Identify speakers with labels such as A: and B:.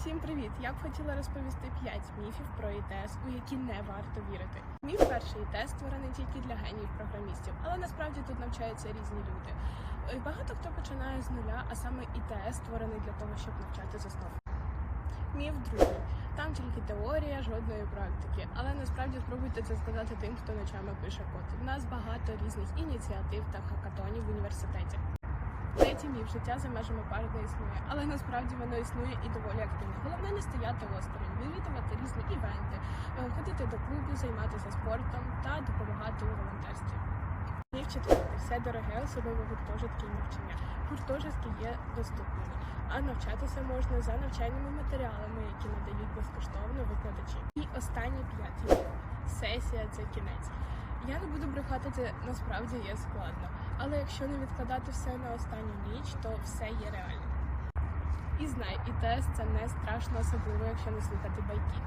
A: Всім привіт! Я б хотіла розповісти 5 міфів про ІТС, у які не варто вірити. Міф перший ІТС створений тільки для геніїв програмістів, але насправді тут навчаються різні люди. Е, Багато хто починає з нуля, а саме ІТС створений для того, щоб навчати з. Міф другий. Там тільки теорія, жодної практики. Але насправді спробуйте це сказати тим, хто ночами пише код. У нас багато різних ініціатив та хакатонів в університеті. Міф життя за межами пари не існує, але насправді воно існує і доволі активно. Головне не стояти осторонь, відвідувати різні івенти, е, ходити до клубу, займатися спортом та допомагати у волонтерстві. Міф четвертий. Все дороге, особливо гуртожитки і навчання. Гуртожитки є доступними, а навчатися можна за навчальними матеріалами, які надають безкоштовно викладачі. І останній п'ятий міф. Сесія це кінець. Я не буду брехати, це насправді є складно. Але якщо не відкладати все на останню ніч, то все є реально. І знай, і тест це не страшно, особливо, якщо не слухати байки.